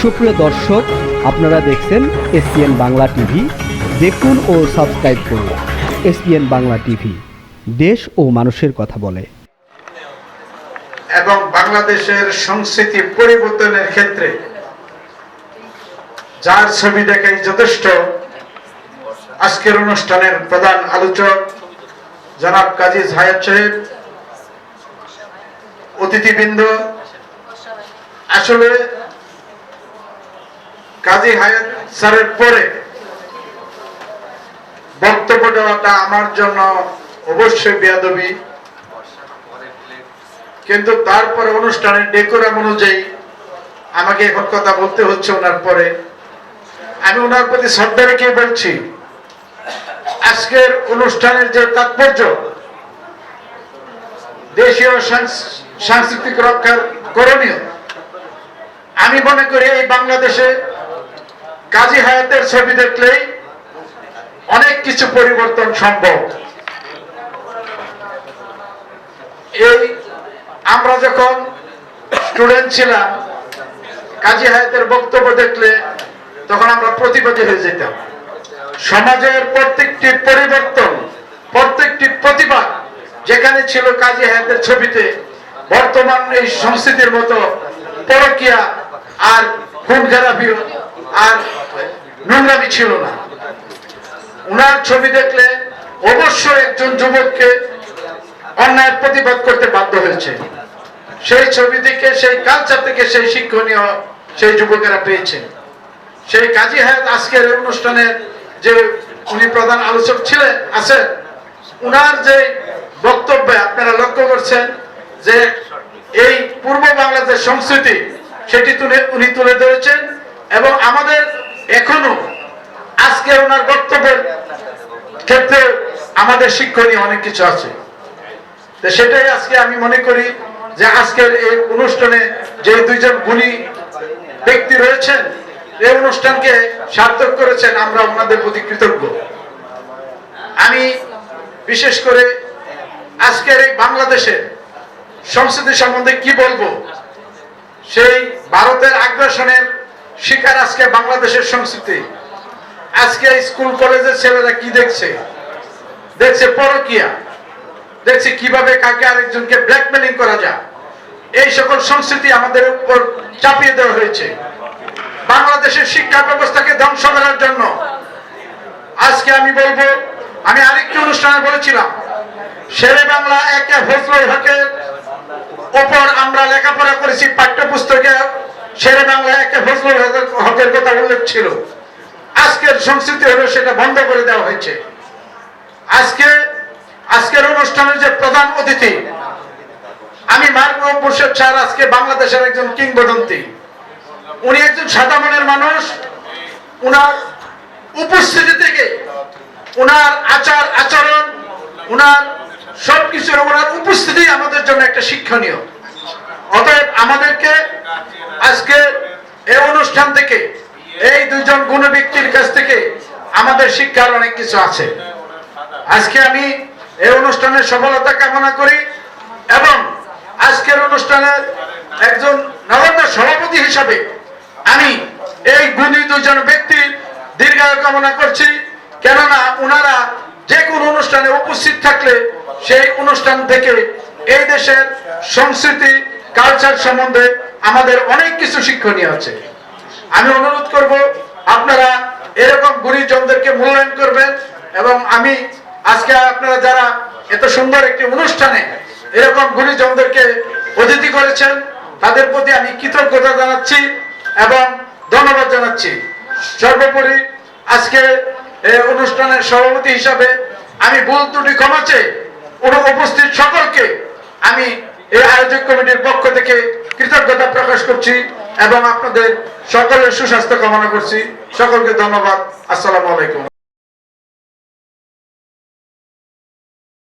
সুপ্রিয় দর্শক, আপনারা দেখছেন এসপিএন বাংলা টিভি। দেখুন ও সাবস্ক্রাইব করুন এসপিএন বাংলা টিভি। দেশ ও মানুষের কথা বলে। এবং বাংলাদেশের সংস্কৃতি পরিবর্তনের ক্ষেত্রে যার ছবি দেখাই যথেষ্ট, আজকের অনুষ্ঠানের প্রধান আলোচক জনাব কাজী হায়াত সাহেব, অতিথিবৃন্দ, আসলে কাজী হায়াত স্যারের পরে বক্তব্য দেওয়াটা আমার জন্য অবশ্যই বেয়াদবি। কিন্তু তারপরে অনুষ্ঠানের ডেকোরাম অনুযায়ী আমাকে এখন কথা বলতে হচ্ছে ওনার পরে। আমি ওনার প্রতি শ্রদ্ধা রেখে বলছি, আজকের অনুষ্ঠানের যে তাৎপর্য, দেশীয় সাংস- সাংস্কৃতিক রক্ষার করণীয়, আমি মনে করি এই বাংলাদেশে কাজী হায়াতের ছবি দেখলেই অনেক কিছু পরিবর্তন সম্ভব। এই আমরা যখন স্টুডেন্ট ছিলাম, কাজী হায়াতের বক্তব্য দেখলে তখন আমরা প্রতিবাদী হয়ে যেতাম। সমাজের প্রত্যেকটি পরিবর্তন, প্রত্যেকটি প্রতিবাদ যেখানে ছিল কাজী হায়াতের ছবিতে, বর্তমান এই সংস্কৃতির মতো পরকিয়া আর খুন খারাপি আর নোংরামি ছিল না। উনার ছবি দেখলে অবশ্যই একজন যুবককে অন্যায়ের প্রতিবাদ করতে বাধ্য হয়েছে। সেই ছবি থেকে, সেই কালচার থেকে সেই শিক্ষণীয় সেই যুবকেরা পেয়েছেন। সেই কাজী হায়াত আজকের অনুষ্ঠানে যে উনি প্রধান আলোচক ছিলেন, আছেন, উনার যে বক্তব্যে আপনারা লক্ষ্য করছেন যে এই পূর্ব বাংলাদেশ সংস্কৃতি, সেটি তুলে উনি তুলে ধরেছেন। এবং আমাদের এখনও আজকে ওনার বক্তব্যের ক্ষেত্রে আমাদের শিক্ষণীয় অনেক কিছু আছে। তো সেটাই আজকে আমি মনে করি যে আজকের এই অনুষ্ঠানে যে দুইজন গুণী ব্যক্তি রয়েছেন, এই অনুষ্ঠানকে সার্থক করেছেন আমরা ওনাদের প্রতি কৃতজ্ঞ। আমি বিশেষ করে আজকের এই বাংলাদেশের সংস্কৃতি সম্বন্ধে কি বলব, সেই ভারতের আগ্রাসনের শিকার আজকে বাংলাদেশের সংস্কৃতি। আজকে স্কুল কলেজের ছেলেরা কি দেখছে? দেখছে পরকিয়া। দেখছি কীভাবে কাকে আরেকজনকে ব্ল্যাকমেলিং করা যায়। এই সকল সংস্কৃতি আমাদের উপর চাপিয়ে দেওয়া হয়েছে। বাংলাদেশের শিক্ষা ব্যবস্থাকে ধ্বংস করার জন্য। আজকে আমি বলব, আমি আরেকটি অনুষ্ঠানে বলেছিলাম, শেরে বাংলা একে হকের ওপর আমরা লেখাপড়া করেছি, পাঠ্যপুস্তকে শেরে বাংলায় একটা ফজলুল হকের- কথা উল্লেখ ছিল। আজকের সংস্কৃতি হলো সেটা বন্ধ করে দেওয়া হয়েছে। আজকে, আজকের অনুষ্ঠানের যে প্রধান অতিথি, আমি মারমুহ মুর্শেদ স্যার আজকে বাংলাদেশের একজন কিংবদন্তি। উনি একজন সাদা মনের মানুষ। উনার উপস্থিতি থেকে উনার আচার, আচরণ, উনার সবকিছুর ওনার উপস্থিতি আমাদের জন্য একটা শিক্ষণীয়। অতএব আমাদেরকে আজকে এই অনুষ্ঠান থেকে, এই দুজন গুণ ব্যক্তির কাছ থেকে আমাদের শিক্ষার অনেক কিছু আছে। আজকে আমি এই অনুষ্ঠানের সফলতা কামনা করি এবং আজকের অনুষ্ঠানের একজন নগণ্য সভাপতি হিসাবে আমি এই গুণী দুজন ব্যক্তির দীর্ঘায়ু কামনা করছি। কেননা ওনারা যে কোনো অনুষ্ঠানে উপস্থিত থাকলে সেই অনুষ্ঠান থেকে এই দেশের সংস্কৃতি কালচার সম্বন্ধে আমাদের অনেক কিছু শিক্ষণীয় আছে। আমি অনুরোধ করব, আপনারা এরকম গুণীজনদেরকে মূল্যায়ন করবেন এবং আমি আজকে আপনারা যারা এত সুন্দর একটি অনুষ্ঠানে এরকম গুণীজনদেরকে অতিথি করেছেন, তাদের প্রতি আমি কৃতজ্ঞতা জানাচ্ছি এবং ধন্যবাদ জানাচ্ছি। সর্বোপরি আজকে অনুষ্ঠানের সভাপতি হিসাবে আমি ভুল ত্রুটি ক্ষমা চেয়ে উপস্থিত সকলকে আমি এই আয়োজক কমিটির পক্ষ থেকে কৃতজ্ঞতা প্রকাশ করছি এবং আপনাদের সকলের সুস্বাস্থ্য কামনা করছি। সকলকে ধন্যবাদ। আসসালামু আলাইকুম।